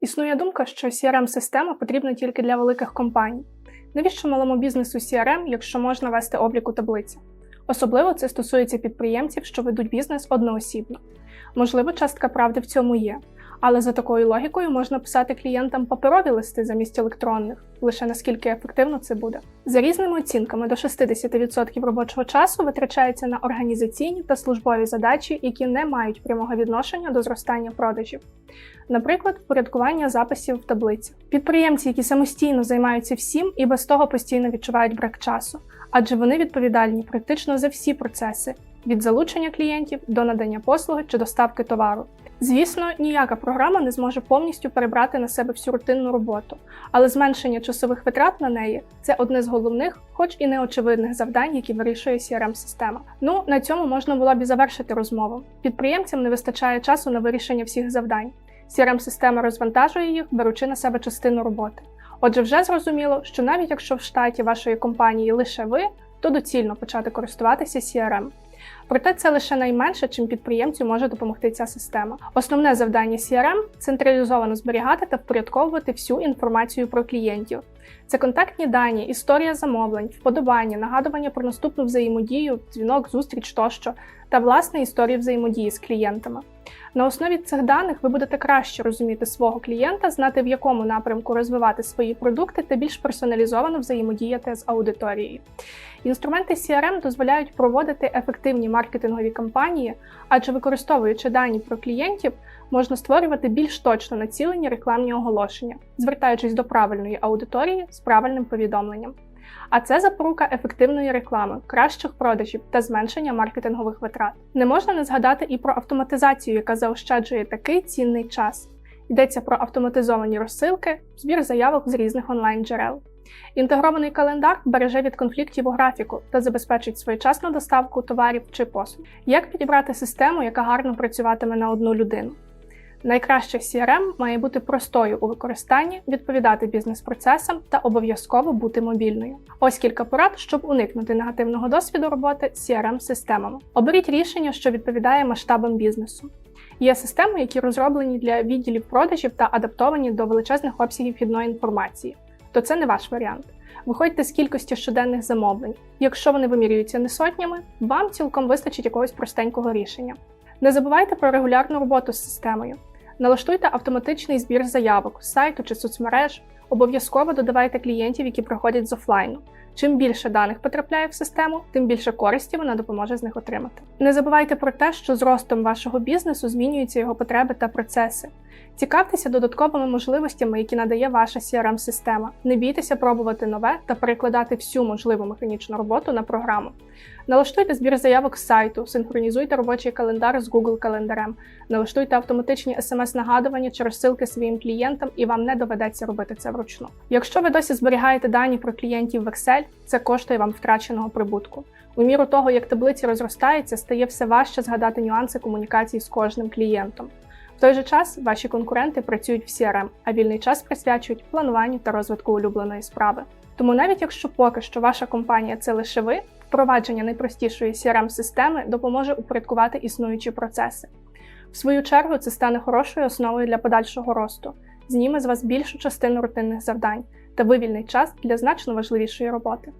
Існує думка, що CRM-система потрібна тільки для великих компаній. Навіщо малому бізнесу CRM, якщо можна вести облік у таблиці? Особливо це стосується підприємців, що ведуть бізнес одноосібно. Можливо, частка правди в цьому є, але за такою логікою можна писати клієнтам паперові листи замість електронних, лише наскільки ефективно це буде. За різними оцінками, до 60% робочого часу витрачається на організаційні та службові задачі, які не мають прямого відношення до зростання продажів. Наприклад, впорядкування записів в таблиці. Підприємці, які самостійно займаються всім і без того постійно відчувають брак часу, адже вони відповідальні практично за всі процеси від залучення клієнтів до надання послуги чи доставки товару. Звісно, ніяка програма не зможе повністю перебрати на себе всю рутинну роботу, але зменшення часових витрат на неї це одне з головних, хоч і неочевидних завдань, які вирішує CRM-система. Ну на цьому можна було б і завершити розмову. Підприємцям не вистачає часу на вирішення всіх завдань. CRM-система розвантажує їх, беручи на себе частину роботи. Отже, вже зрозуміло, що навіть якщо в штаті вашої компанії лише ви, то доцільно почати користуватися CRM. Проте це лише найменше, чим підприємцю може допомогти ця система. Основне завдання CRM – централізовано зберігати та впорядковувати всю інформацію про клієнтів. Це контактні дані, історія замовлень, вподобання, нагадування про наступну взаємодію, дзвінок, зустріч тощо, та власне історії взаємодії з клієнтами. На основі цих даних ви будете краще розуміти свого клієнта, знати в якому напрямку розвивати свої продукти та більш персоналізовано взаємодіяти з аудиторією. Інструменти CRM дозволяють проводити ефективні маркетингові кампанії, адже використовуючи дані про клієнтів, можна створювати більш точно націлені рекламні оголошення, звертаючись до правильної аудиторії з правильним повідомленням. А це запорука ефективної реклами, кращих продажів та зменшення маркетингових витрат. Не можна не згадати і про автоматизацію, яка заощаджує такий цінний час. Йдеться про автоматизовані розсилки, збір заявок з різних онлайн-джерел. Інтегрований календар береже від конфліктів у графіку та забезпечить своєчасну доставку товарів чи послуг. Як підібрати систему, яка гарно працюватиме на одну людину? Найкраще CRM має бути простою у використанні, відповідати бізнес-процесам та обов'язково бути мобільною. Ось кілька порад, щоб уникнути негативного досвіду роботи з CRM-системами. Оберіть рішення, що відповідає масштабам бізнесу. Є системи, які розроблені для відділів продажів та адаптовані до величезних обсягів вхідної інформації, то це не ваш варіант. Виходьте з кількості щоденних замовлень. Якщо вони вимірюються не сотнями, вам цілком вистачить якогось простенького рішення. Не забувайте про регулярну роботу з системою. Налаштуйте автоматичний збір заявок з сайту чи соцмереж. Обов'язково додавайте клієнтів, які приходять з офлайну. Чим більше даних потрапляє в систему, тим більше користі вона допоможе з них отримати. Не забувайте про те, що з ростом вашого бізнесу змінюються його потреби та процеси. Цікавтеся додатковими можливостями, які надає ваша CRM-система. Не бійтеся пробувати нове та перекладати всю можливу механічну роботу на програму. Налаштуйте збір заявок з сайту, синхронізуйте робочий календар з Google календарем, налаштуйте автоматичні смс-нагадування чи розсилки своїм клієнтам, і вам не доведеться робити це вручну. Якщо ви досі зберігаєте дані про клієнтів в Excel, це коштує вам втраченого прибутку. У міру того, як таблиці розростаються, стає все важче згадати нюанси комунікації з кожним клієнтом. В той же час ваші конкуренти працюють в CRM, а вільний час присвячують плануванню та розвитку улюбленої справи. Тому навіть якщо поки що ваша компанія це лише ви, впровадження найпростішої CRM-системи допоможе упорядкувати існуючі процеси. В свою чергу це стане хорошою основою для подальшого росту, зніме з вас більшу частину рутинних завдань та вивільний час для значно важливішої роботи.